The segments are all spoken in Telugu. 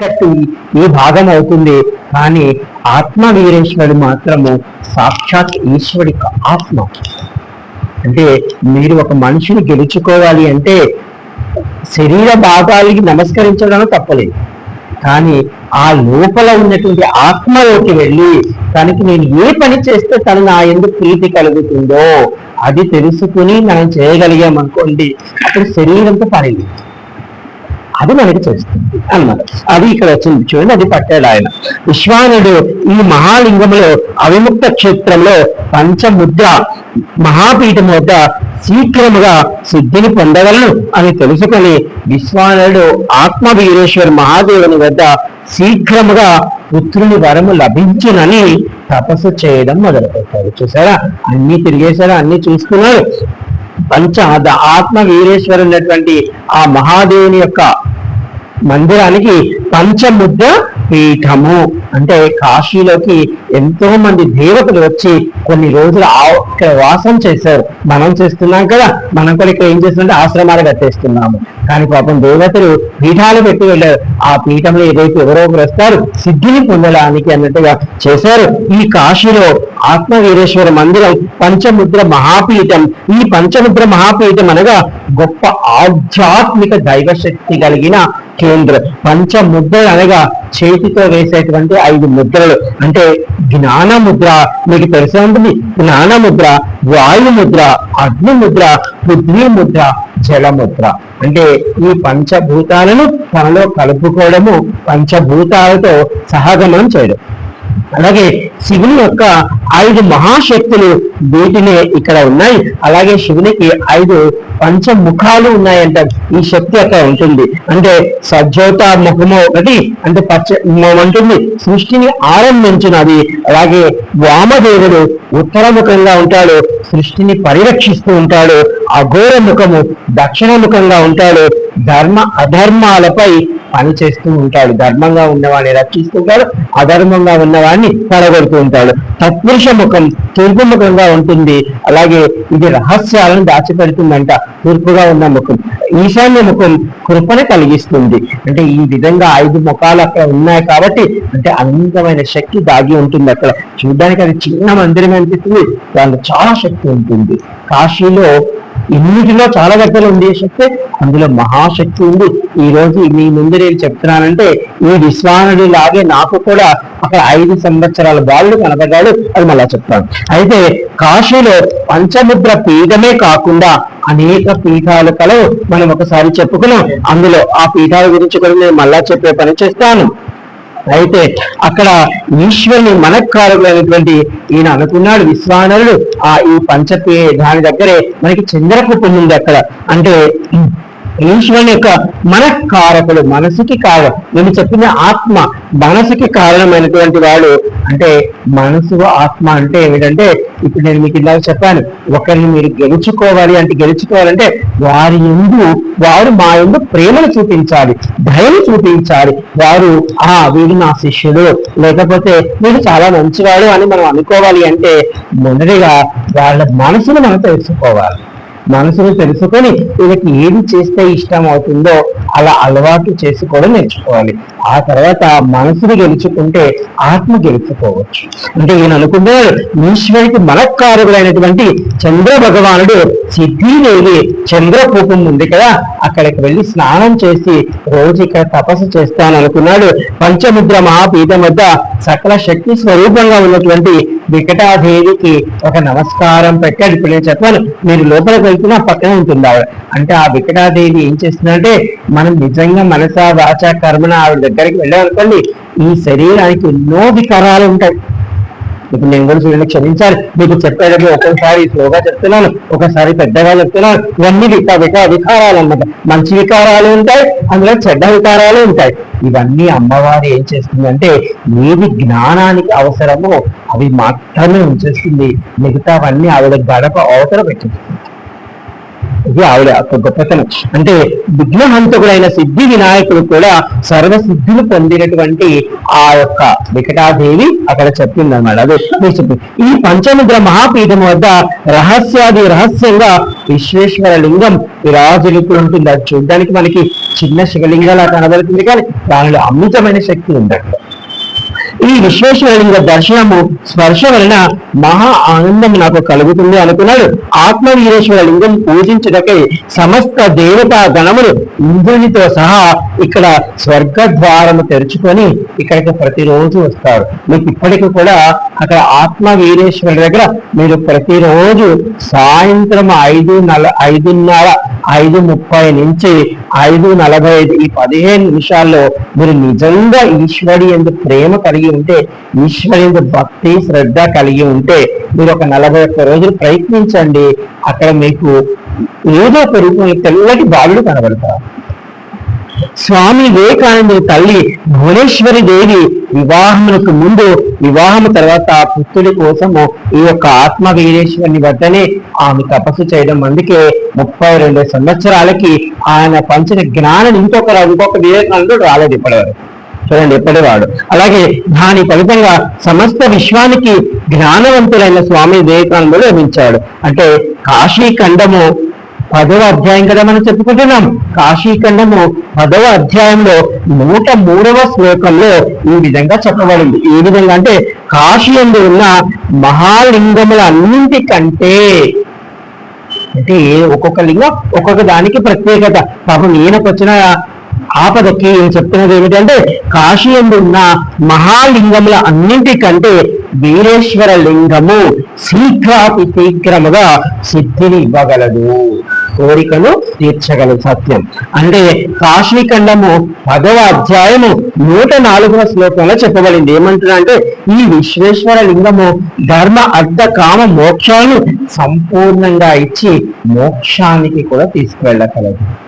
కట్టి ఈ భాగం అవుతుంది కానీ ఆత్మ వీరేశ్వరుడు మాత్రము సాక్షాత్ ఈశ్వరుడి ఆత్మ. అంటే మీరు ఒక మనిషిని గెలుచుకోవాలి అంటే శరీర భాగాలకి నమస్కరించడం తప్పలేదు. కానీ ఆ లోపల ఉన్నటువంటి ఆత్మలోకి వెళ్ళి తనకి నేను ఏ పని చేస్తే తను నా ఎందుకు ప్రీతి కలుగుతుందో అది తెలుసుకుని మనం చేయగలిగామనుకోండి అప్పుడు శరీరంతో పని లేదు అది మనకి చేస్తుంది అన్నమాట అది ఇక్కడ వచ్చింది చూడండి అది పట్టాడు ఆయన. విశ్వానుడు ఈ మహాలింగంలో అవిముక్త క్షేత్రంలో పంచముద్ర మహాపీఠం వద్ద శీఘ్రముగా సిద్ధిని పొందగలను అని తెలుసుకొని విశ్వానుడు ఆత్మవీరేశ్వర మహాదేవుని వద్ద శీఘ్రముగా పుత్రుని వరము లభించునని తపస్సు చేయడం మొదలుపెట్టాడు. చూసారా? అన్ని తిరిగేశారా? అన్ని చూసుకున్నారు. పంచ ద- ఆత్మ వీరేశ్వరు ఉన్నటువంటి ఆ మహాదేవుని యొక్క మందిరానికి పంచముద్ర పీఠము. అంటే కాశీలోకి ఎంతో మంది దేవతలు వచ్చి కొన్ని రోజులు ఆ- ఇక్కడ వాసం చేశారు. మనం చేస్తున్నాం కదా మనం కూడా ఇక్కడ ఏం చేస్తుంటే ఆశ్రమాలు కట్టేస్తున్నాము. కానీ పాపం దేవతలు పీఠాలు పెట్టి వెళ్ళారు. ఆ పీఠంలో ఏదైతే ఎవరో ఒకరు వస్తారు సిద్ధిని పొందడానికి అన్నట్టుగా చేశారు. ఈ కాశీలో ఆత్మవీరేశ్వర మందిరం పంచముద్ర మహాపీఠం. ఈ పంచముద్ర మహాపీఠం అనగా గొప్ప ఆధ్యాత్మిక దైవశక్తి కలిగిన కేంద్రం. పంచముద్ర అనగా చేతితో వేసేటువంటి ఐదు ముద్రలు. అంటే జ్ఞాన ముద్ర మీకు తెలిసే ఉంటుంది? జ్ఞాన ముద్ర వాయు ముద్ర అగ్ని ముద్ర పృథ్వీ ముద్ర జల ముద్ర అంటే ఈ పంచభూతాలను తనలో కలుపుకోవడము పంచభూతాలతో సహగమనం చేయడం. అలాగే శివుని యొక్క ఐదు మహాశక్తులు వీటినే ఇక్కడ ఉన్నాయి. అలాగే శివునికి ఐదు పంచముఖాలు ఉన్నాయంట. ఈ శక్తి అక్కడ ఉంటుంది. అంటే సజ్జోత ముఖము ఒకటి అంటే పచ్చ ఉంటుంది. సృష్టిని ఆరంభించినది. అలాగే వామదేవుడు ఉత్తరముఖంగా ఉంటాడు. సృష్టిని పరిరక్షిస్తూ ఉంటాడు. అఘోర ముఖము దక్షిణ ముఖంగా ఉంటాడు. ధర్మ అధర్మాలపై పని చేస్తూ ఉంటాడు. ధర్మంగా ఉన్నవాడిని రక్షిస్తుంటాడు అధర్మంగా ఉన్నవాడిని పడగొడుతూ ఉంటాడు. తత్పురుష ముఖం తూర్పు ముఖంగా ఉంటుంది. అలాగే ఇది రహస్యాలను దాచిపెడుతుందంట. తూర్పుగా ఉన్న ముఖం. ఈశాన్య ముఖం కృపణ కలిగిస్తుంది. అంటే ఈ విధంగా ఐదు ముఖాలు అక్కడ ఉన్నాయి కాబట్టి అంటే అనంతమైన శక్తి దాగి ఉంటుంది అక్కడ. చూడడానికి అది చిన్న మందిరం అనిపిస్తుంది. దాంట్లో చాలా శక్తి ఉంటుంది. కాశీలో ఇన్నిటిలో చాలా దగ్గర ఉండే చెప్తే శక్తి అందులో మహాశక్తి ఉంది. ఈ రోజు మీ ముందు నేను చెప్తున్నానంటే ఈ విశ్వానుడి లాగే నాకు కూడా అక్కడ ఐదు సంవత్సరాల బాలుడు కనబడ్డాడు అది మళ్ళా చెప్తాను. అయితే కాశీలో పంచముద్ర పీఠమే కాకుండా అనేక పీఠాలు కలవు. మనం ఒకసారి చెప్పుకున్నాం. అందులో ఆ పీఠాల గురించి కూడా నేను మళ్ళా చెప్పే పని చేస్తాను. అయితే అక్కడ ఈశ్వరుని మనకారకులైనటువంటి ఈయన అనుకున్నాడు విశ్వానరుడు. ఆ ఈ పంచపే దాని దగ్గరే మనకి చంద్రకూపం ఉంది అక్కడ. అంటే ఈశ్వరుని యొక్క మనకారకులు మనసుకి కారణం. నేను చెప్పిన ఆత్మ మనసుకి కారణమైనటువంటి వాడు అంటే మనసు ఆత్మ అంటే ఏమిటంటే ఇప్పుడు నేను మీకు ఇలా చెప్పాను ఒకరిని మీరు గెలుచుకోవాలి అంటే గెలుచుకోవాలంటే వారి ఎందు వారు మా ఎందు ప్రేమను చూపించాలి దయను చూపించాలి. వారు ఆ వీడు నా శిష్యుడు లేకపోతే వీడు చాలా మంచివాడు అని మనం అనుకోవాలి అంటే మొదటిగా వాళ్ళ మనసును మనం తెలుసుకోవాలి. మనసును తెలుసుకొని వీళ్ళకి ఏది చేస్తే ఇష్టం అవుతుందో అలా అలవాటు చేసుకోవడం నేర్చుకోవాలి. ఆ తర్వాత మనసుని గెలుచుకుంటే ఆత్మ గెలుచుకోవచ్చు. అంటే ఈయన అనుకున్నాడు ఈశ్వరికి మనకారకుడైనటువంటి చంద్ర భగవానుడు సిద్ధిదేవి చంద్రకూపం ఉంది కదా అక్కడికి వెళ్ళి స్నానం చేసి రోజు ఇక్కడ తపస్సు చేస్తాను అనుకున్నాడు. పంచముద్ర మహాపీఠం వద్ద సకల శక్తి స్వరూపంగా ఉన్నటువంటి వికటాదేవికి ఒక నమస్కారం పెట్టాడు ఇప్పుడు నేను చెప్పాను మీరు లోపలికి వెళ్తున్నా పక్కన ఉంటుంది? ఆవిడ అంటే ఆ వికటాదేవి ఏం చేస్తుందంటే మనం నిజంగా మనసా వాచ కర్మన? ఆవిడ దగ్గరికి వెళ్ళామనుకోండి ఈ శరీరానికి ఎన్నో వికారాలు ఉంటాయి. ఇప్పుడు నేను కూడా చూడండి క్షమించాలి. మీకు చెప్పేటప్పుడు ఒక్కొక్కసారి స్లోగా చెప్తున్నాను ఒకసారి పెద్దగా చెప్తున్నాను. ఇవన్నీ విక విక వికారాలు అన్నమాట. మంచి వికారాలు ఉంటాయి అందులో చెడ్డ వికారాలు ఉంటాయి. ఇవన్నీ అమ్మవారు ఏం చేస్తుందంటే ఏది జ్ఞానానికి అవసరమో అవి మాత్రమే ఉంచేస్తుంది. మిగతావన్నీ ఆవిడ గడప అవతల పెట్టింది. ఇది ఆవిడ గొప్పతనం అంటే విఘ్నహంతకుడైన సిద్ధి వినాయకుడు కూడా సర్వ సిద్ధులు పొందినటువంటి ఆ యొక్క వికటాదేవి అక్కడ చెప్పిందనమాట అదే మీరు చెప్పింది ఈ పంచముద్ర మహాపీఠం వద్ద రహస్యాది రహస్యంగా విశ్వేశ్వర లింగం విరాజులుతూ ఉంటుంది. అది చూడడానికి మనకి చిన్న శివలింగంలా కనబడుతుంది కానీ దానిలో అమితమైన శక్తి ఉందంట ఈ విశ్వేశ్వరలింగ దర్శనము స్పర్శ వలన మహా ఆనందం నాకు కలుగుతుంది అనుకున్నాడు. ఆత్మ వీరేశ్వర లింగం పూజించుటకై సమస్త దేవతా గణములు ఇంద్రునితో సహా ఇక్కడ స్వర్గ ద్వారము తెరుచుకొని ఇక్కడికి ప్రతిరోజు వస్తారు. మీకు ఇప్పటికి కూడా అక్కడ ఆత్మ వీరేశ్వరుడి దగ్గర మీరు ప్రతిరోజు సాయంత్రం ఐదు నల ఐదున్నర ఐదు ముప్పై నుంచి ఐదు నలభై ఐదు ఈ పదిహేను నిమిషాల్లో మీరు నిజంగా ఈశ్వరి ఎందు ప్రేమ కలిగి ఉంటే ఈశ్వరుడు భక్తి శ్రద్ధ కలిగి ఉంటే మీరు ఒక నలభై ఒక్క రోజులు ప్రయత్నించండి. అక్కడ మీకు ఏదో పెరుగుతున్న తెల్లటి బాలుడు కనబడతారు స్వామి వివేకానందుని తల్లి భువనేశ్వరి దేవి వివాహములకు ముందు వివాహము తర్వాత పుత్రుడి కోసము ఈ యొక్క ఆత్మ వీరేశ్వరుని వద్దనే ఆమె తపస్సు చేయడం. అందుకే ముప్పై రెండు సంవత్సరాలకి ఆయన పంచిన జ్ఞానం ఇంకొక ఇంకొక వివేకానందుడు రాలేదు ఇప్పటివరకు. చూడండి ఎప్పటివాడు అలాగే దాని ఫలితంగా సమస్త విశ్వానికి జ్ఞానవంతులైన స్వామి వివేకానందుడు లభించాడు. అంటే కాశీ ఖండము పదవ అధ్యాయం కదా మనం చెప్పుకుంటున్నాం. కాశీఖండము పదవ అధ్యాయంలో నూట మూడవ శ్లోకంలో ఈ విధంగా చెప్పబడింది. ఏ విధంగా అంటే కాశీ ఎందు ఉన్న మహాలింగముల అన్నింటికంటే అంటే ఒక్కొక్క లింగం ఒక్కొక్క దానికి ప్రత్యేకత. పాపం ఈయనకు వచ్చిన ఆపదకి చెప్తున్నది ఏమిటంటే కాశీ ఉన్న మహాలింగముల అన్నింటికంటే వీరేశ్వర లింగము శీఘ్రాతి శీఘ్రముగా సిద్ధిని ఇవ్వగలదు. కోరికను తీర్చగలదు సత్యం. అంటే కాశీఖండము పదవ అధ్యాయము నూట నాలుగవ శ్లోకంలో చెప్పబడింది. ఏమంటున్నారంటే ఈ విశ్వేశ్వర లింగము ధర్మ అర్థ కామ మోక్షాలను సంపూర్ణంగా ఇచ్చి మోక్షానికి కూడా తీసుకువెళ్ళగలదు.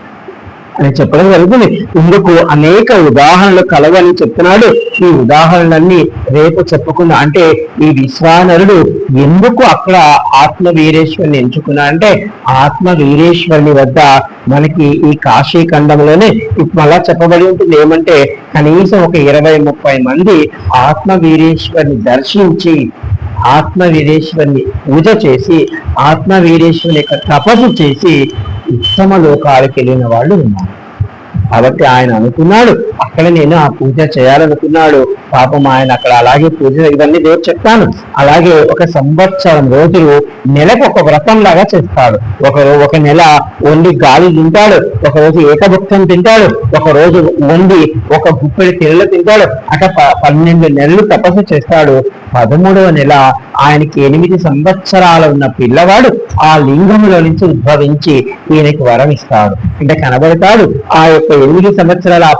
అని చెప్పడం జరుగుతుంది. ఇందుకు అనేక ఉదాహరణలు కలవని చెప్తున్నాడు. ఈ ఉదాహరణలన్నీ రేపు చెప్పుకున్నా అంటే ఈ విశ్వానరుడు ఎందుకు అక్కడ ఆత్మ వీరేశ్వరిని ఎంచుకున్నా అంటే ఆత్మ వీరేశ్వరుని వద్ద మనకి ఈ కాశీ ఖండంలోనే మళ్ళా చెప్పబడి ఉంటుంది. ఏమంటే కనీసం ఒక ఇరవై ముప్పై మంది ఆత్మ వీరేశ్వరిని దర్శించి ఆత్మ వీరేశ్వరిని పూజ చేసి ఆత్మ వీరేశ్వరుని యొక్క తపస్సు చేసి ఉత్తమ లోకాలకు వెళ్ళిన వాళ్ళు ఉన్నారు. కాబట్టి ఆయన అనుకున్నాడు. అక్కడ నేను ఆ పూజ చేయాలనుకున్నాడు. పాపం ఆయన అక్కడ అలాగే పూజ ఇవన్నీ దేవుడు చెప్తాను. అలాగే ఒక సంవత్సరం రోజులు నెలకు ఒక వ్రతం లాగా చేస్తాడు. ఒక ఒక నెల వండి గాలి తింటాడు. ఒక రోజు ఏకభుక్తం తింటాడు. ఒక రోజు వండి ఒక గుప్పెడి తిరలు తింటాడు. అట ప- పన్నెండు నెలలు తపస్సు చేస్తాడు. పదమూడవ నెల ఆయనకి ఎనిమిది సంవత్సరాలు ఉన్న పిల్లవాడు ఆ లింగంలో నుంచి ఉద్భవించి ఈయనకి వరం ఇస్తాడు. అంటే కనబడతాడు. ఆ యొక్క ఎనిమిది సంవత్సరాల ఆ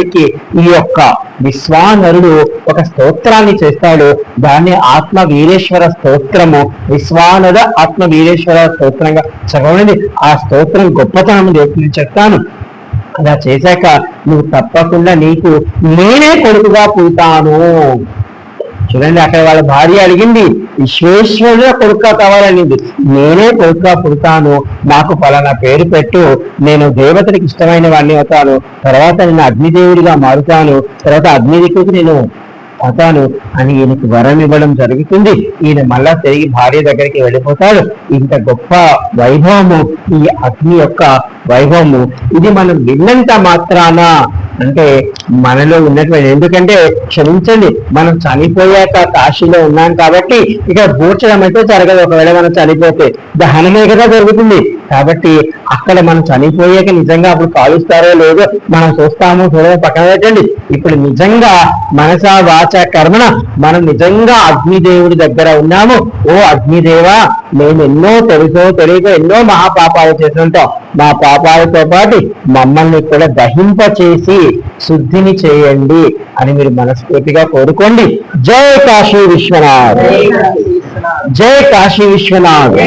వాడికి ఈ యొక్క విశ్వానరుడు ఒక స్తోత్రాన్ని చేస్తాడు. దాన్ని ఆత్మ వీరేశ్వర స్తోత్రము. విశ్వానద ఆత్మ వీరేశ్వర స్తోత్రంగా చదవండి ఆ స్తోత్రం గొప్పతనం నేను చెప్తాను. అలా చేశాక నువ్వు తప్పకుండా నీకు నేనే కొడుకుగా పుడతాను. చూడండి అక్కడ వాళ్ళ భార్య అడిగింది విశ్వేశ్వరుడు కొడుక కావాలనేది. నేనే కొడుక పుడతాను. నాకు పలానా పేరు పెట్టు. నేను దేవతలకు ఇష్టమైన వాడిని అవుతాను. తర్వాత నేను అగ్నిదేవుడిగా మారుతాను. తర్వాత అగ్నిదిక్కుకి నేను అవుతాను అని ఈయనకి వరం ఇవ్వడం జరుగుతుంది. ఈయన మళ్ళా తిరిగి భార్య దగ్గరికి వెళ్ళిపోతాడు. ఇంత గొప్ప వైభవము ఈ అగ్ని యొక్క వైభవము. ఇది మనం విన్నంత మాత్రాన అంటే మనలో ఉన్నటువంటి ఎందుకంటే క్షమించండి మనం చనిపోయాక కాశీలో ఉన్నాం కాబట్టి ఇక్కడ పూడ్చడం అయితే జరగదు. ఒకవేళ మనం చనిపోతే దహనమే కదా జరుగుతుంది. కాబట్టి అక్కడ మనం చనిపోయాక నిజంగా అప్పుడు కాలుస్తారో లేదో మనం చూస్తాము చూడము పక్కన పెట్టండి. ఇప్పుడు నిజంగా మనస వాచ కర్మణ మనం నిజంగా అగ్నిదేవుడి దగ్గర ఉన్నాము. ఓ అగ్నిదేవా మేము ఎన్నో తెలుసో తెలియక ఎన్నో మహాపాపాలు చేస్తుంటాం. మా పాపాలతో పాటు మమ్మల్ని కూడా దహింప చేసి శుద్ధిని చేయండి అని మీరు మనస్ఫూర్తిగా కోరుకోండి. జై కాశీ విశ్వనాథ్. జై కాశీ విశ్వనాథ్.